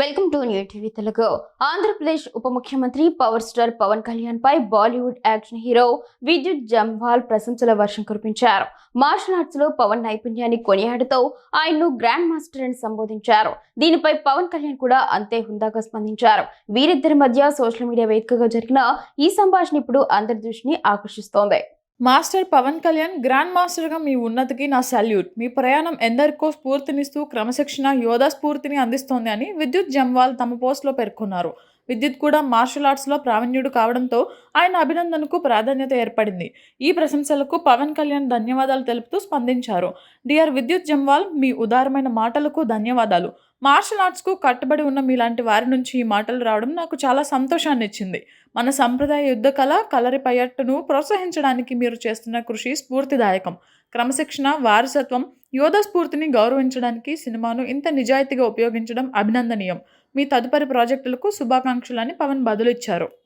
Welcome to new TV Telugu Andhra Pradesh ఉప ముఖ్యమంత్రి power star Pawan Kalyan పై Bollywood action hero Vidyut Jammwal ప్రశంసల వర్షం కురిపించారు. మార్షల్ ఆర్ట్స్లో పవన్ నైపుణ్యాన్ని కొనియాడుతూ ఆయన్ను గ్రాండ్ మాస్టర్ అని సంబోధించారు. దీనిపై పవన్ కళ్యాణ్ కూడా అంతే హుందాగా స్పందించారు. వీరిద్దరి మధ్య సోషల్ మీడియా వేదికగా జరిగిన ఈ సంభాషణ ఇప్పుడు అందరి దృష్టిని ఆకర్షిస్తోంది. మాస్టర్ పవన్ కళ్యాణ్ గ్రాండ్ మాస్టర్గా మీ ఉన్నతికి నా సల్యూట్. మీ ప్రయాణం ఎందరికో స్ఫూర్తినిస్తూ క్రమశిక్షణ యోధా స్ఫూర్తిని అందిస్తోంది అని విద్యుత్ జమ్వాల్ తమ పోస్ట్లో పేర్కొన్నారు. విద్యుత్ కూడా మార్షల్ ఆర్ట్స్లో ప్రావీణ్యుడు కావడంతో ఆయన అభినందనకు ప్రాధాన్యత ఏర్పడింది. ఈ ప్రశంసలకు పవన్ కళ్యాణ్ ధన్యవాదాలు తెలుపుతూ స్పందించారు. డియర్ విద్యుత్ జంవాల్ మీ ఉదారమైన మాటలకు ధన్యవాదాలు. మార్షల్ ఆర్ట్స్కు కట్టుబడి ఉన్న మీలాంటి వారి నుంచి ఈ మాటలు రావడం నాకు చాలా సంతోషాన్ని ఇచ్చింది మన సంప్రదాయ యుద్ధ కళ కలరి పయట్టును ప్రోత్సహించడానికి మీరు చేస్తున్న కృషి స్ఫూర్తిదాయకం. క్రమశిక్షణ వారసత్వం యోధ స్ఫూర్తిని గౌరవించడానికి సినిమాను ఇంత నిజాయితీగా ఉపయోగించడం అభినందనీయం. మీ తదుపరి ప్రాజెక్టులకు శుభాకాంక్షలని పవన్ బదులిచ్చారు